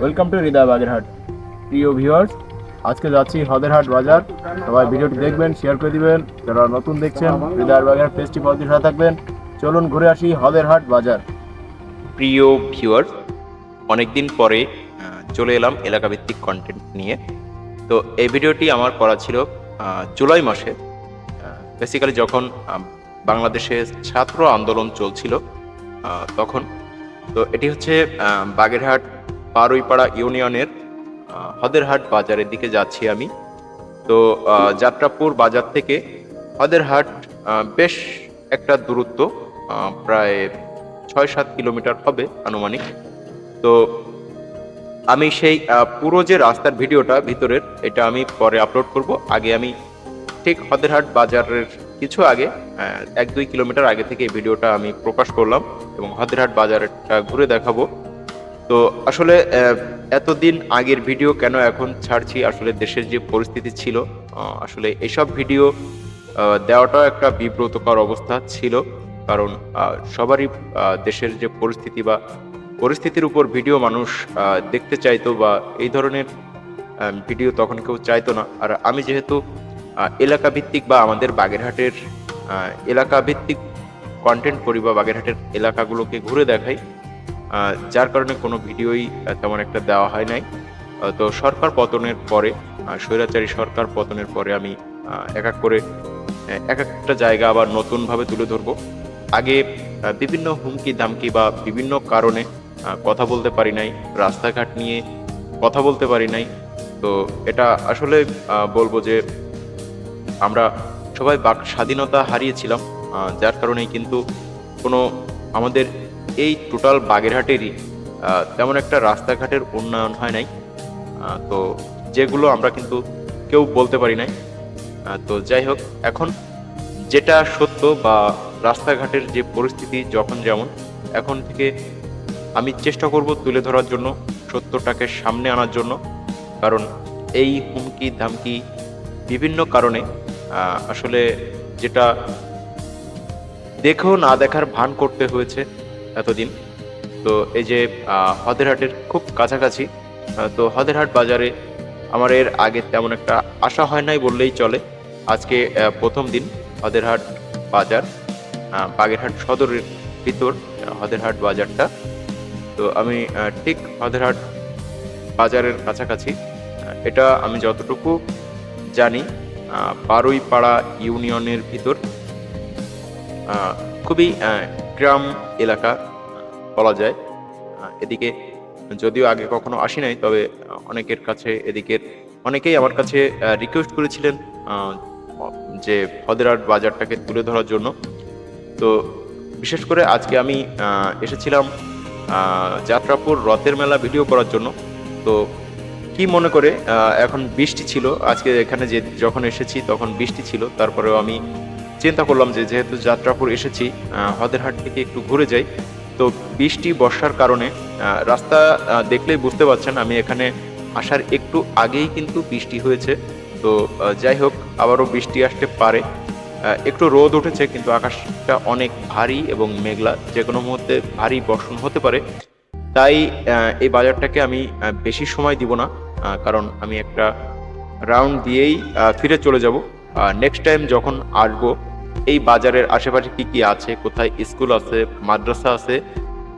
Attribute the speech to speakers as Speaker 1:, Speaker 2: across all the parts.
Speaker 1: Welcome to হৃদয় বাগেরহাট প্রিয় viewers আজকে যাচ্ছি হদেরহাট বাজার। সবাই ভিডিওটি দেখবেন শেয়ার করে দিবেন। যারা নতুন দেখছেন হৃদয় বাগেরহাট ফেস্টিভ্যালটির সাথে থাকবেন। চলুন ঘুরে আসি হদেরহাট বাজার।
Speaker 2: প্রিয় ভিউয়ার অনেকদিন পরে চলে এলাম এলাকাভিত্তিক কন্টেন্ট নিয়ে। তো এই ভিডিওটি আমার করা ছিল জুলাই মাসে। বেসিক্যালি যখন বাংলাদেশে ছাত্র আন্দোলন চলছিল তখন। তো এটি হচ্ছে বাগেরহাট পারুইপাড়া ইউনিয়নের হদেরহাট বাজারের দিকে যাচ্ছি আমি। তো যাত্রাপুর বাজার থেকে হদেরহাট বেশ একটা দূরত্ব প্রায় ছয় সাত কিলোমিটার হবে আনুমানিক। তো, আমি সেই পুরো যে রাস্তার ভিডিওটা ভিতরের, এটা আমি পরে আপলোড করব। আগে আমি ঠিক হদেরহাট বাজারের কিছু আগে এক দুই কিলোমিটার আগে থেকে এই ভিডিওটা আমি প্রকাশ করলাম এবং হদেরহাট বাজারটা ঘুরে দেখাবো। তো আসলে এতদিন আগের ভিডিও কেন এখন ছাড়ছি? আসলে দেশের যে পরিস্থিতি ছিল আসলে এসব ভিডিও দেওয়াটাও একটা বিব্রতকর অবস্থা ছিল। কারণ সবারই দেশের যে পরিস্থিতি বা পরিস্থিতির উপর ভিডিও মানুষ দেখতে চাইতো বা এই ধরনের ভিডিও তখন কেউ চাইতো না। আর আমি যেহেতু এলাকা ভিত্তিক বা আমাদের বাগেরহাটের এলাকা ভিত্তিক কন্টেন্ট করি বা বাগেরহাটের এলাকাগুলোকে ঘুরে দেখাই যার কারণে কোনো ভিডিওই তেমন একটা দেওয়া হয় নাই। তো সরকার পতনের পরে স্বৈরাচারী সরকার পতনের পরে আমি এক এক করে এক একটা জায়গা আবার নতুনভাবে তুলে ধরবো। আগে বিভিন্ন হুমকি দামকি বা বিভিন্ন কারণে কথা বলতে পারি নাই, রাস্তাঘাট নিয়ে কথা বলতে পারি নাই। তো এটা আসলে বলব যে আমরা সবাই বাক, স্বাধীনতা হারিয়েছিলাম যার কারণেই কিন্তু কোনো আমাদের এই টোটাল বাগেরহাটেরই তেমন একটা রাস্তাঘাটের উন্নয়ন হয় নাই। তো যেগুলো আমরা কিন্তু কেউ বলতে পারি নাই। তো যাই হোক, এখন যেটা সত্য বা রাস্তাঘাটের যে পরিস্থিতি যখন যেমন, এখন থেকে আমি চেষ্টা করব তুলে ধরার জন্য, সত্যটাকে সামনে আনার জন্য। কারণ এই হুমকি, ধামকি বিভিন্ন কারণে আসলে যেটা দেখেও না দেখার ভান করতে হয়েছে এতদিন। তো এই যে হদেরহাটের খুব কাছাকাছি তো হদেরহাট বাজারে আমার এর আগে তেমন একটা আশা হয় নাই বললেই চলে। আজকে প্রথম দিন হদেরহাট বাজার বাগেরহাট সদরের ভিতর হদেরহাট বাজারটা। তো আমি ঠিক হদেরহাট বাজারের কাছাকাছি এটা আমি যতটুকু জানি বারুইপাড়া ইউনিয়নের ভিতর। খুবই গ্রাম এলাকা বলা যায়। এদিকে যদিও আগে কখনো আসি নাই, তবে অনেকের কাছে এদিকের, অনেকেই আমার কাছে রিকোয়েস্ট করেছিলেন যে হদেরহাট বাজারটাকে তুলে ধরার জন্য। তো বিশেষ করে আজকে আমি এসেছিলাম যাত্রাপুর রথের মেলা ভিডিও করার জন্য। তো কি মনে করে এখন বৃষ্টি ছিল, আজকে এখানে যে যখন এসেছি তখন বৃষ্টি ছিল, তারপরেও আমি চিন্তা করলাম যে যেহেতু যাত্রাপুর এসেছি হদেরহাট থেকে একটু ঘুরে যাই। তো বৃষ্টি, বর্ষার কারণে রাস্তা দেখলেই বুঝতে পারছেন আমি এখানে আসার একটু আগেই কিন্তু বৃষ্টি হয়েছে। তো যাই হোক, আবারও বৃষ্টি আসতে পারে। একটু রোদ উঠেছে কিন্তু আকাশটা অনেক ভারী এবং মেঘলা যে কোনো মুহূর্তে ভারী বর্ষণ হতে পারে। তাই এই বাজারটাকে আমি বেশি সময় দিব না কারণ আমি একটা রাউন্ড দিয়েই ফিরে চলে যাব। নেক্সট টাইম যখন আসব এই বাজারের আশেপাশে কি কি আছে? কোথায় স্কুল আছে? মাদ্রাসা আছে?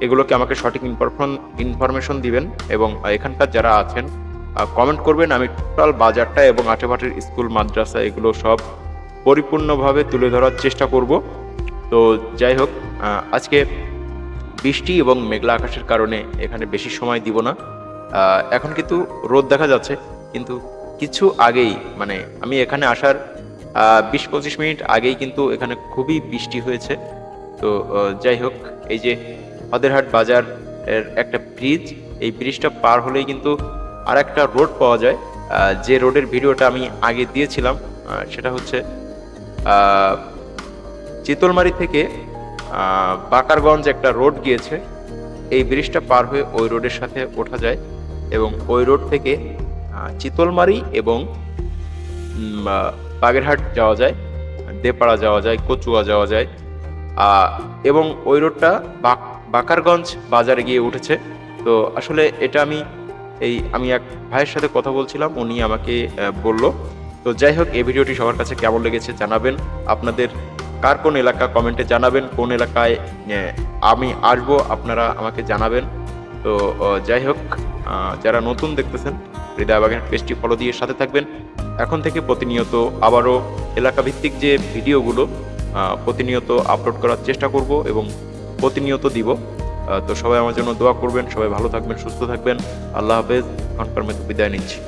Speaker 2: এগুলোকে আমাকে সঠিক ইনফরমেশন ইনফরমেশন দিবেন এবং এখানকার যারা আছেন কমেন্ট করবেন আমি টোটাল বাজারটা এবং আশেপাশের স্কুল, মাদ্রাসা এগুলো সব পরিপূর্ণভাবে তুলে ধরার চেষ্টা করব। তো যাই হোক আজকে বৃষ্টি এবং মেঘলা আকাশের কারণে এখানে বেশি সময় দিব না। এখন কিন্তু রোদ দেখা যাচ্ছে, কিন্তু কিছু আগেই মানে আমি এখানে আসার বিশ পঁচিশ মিনিট আগেই কিন্তু এখানে খুবই বৃষ্টি হয়েছে। তো যাই হোক, এই যে হদেরহাট বাজার এর একটা ব্রিজ এই ব্রিজটা পার হলেই কিন্তু আর একটা রোড পাওয়া যায়। যে রোডের ভিডিওটা আমি আগে দিয়েছিলাম সেটা হচ্ছে চিতলমারি থেকে বাকারগঞ্জ একটা রোড গিয়েছে। এই ব্রিজটা পার হয়ে ওই রোডের সাথে ওঠা যায় এবং ওই রোড থেকে চিতলমারি এবং বাগেরহাট যাওয়া যায় দেপাড়া যাওয়া যায়, কচুয়া যাওয়া যায় এবং ওই রোডটা বাক- বাকারগঞ্জ বাজারে গিয়ে উঠেছে। তো আসলে এটা আমি, এই, আমি এক ভাইয়ের সাথে কথা বলছিলাম, উনি আমাকে বলল। তো যাই হোক, এই ভিডিওটি সবার কাছে কেমন লেগেছে জানাবেন। আপনাদের কার কোন এলাকা কমেন্টে জানাবেন, কোন এলাকায় আমি আসব, আপনারা আমাকে জানাবেন। তো যাই হোক যারা নতুন দেখতেছেন, হৃদয় বাগের পেজটি ফলো দিয়ে সাথে থাকবেন। এখন থেকে প্রতিনিয়ত আবারও এলাকাভিত্তিক যে ভিডিওগুলো প্রতিনিয়ত আপলোড করার চেষ্টা করব এবং প্রতিনিয়ত দিব। তো সবাই আমার জন্য দোয়া করবেন, সবাই ভালো থাকবেন, সুস্থ থাকবেন। আল্লাহ হাফেজ ঘণ্টার মতো বিদায় নিচ্ছি।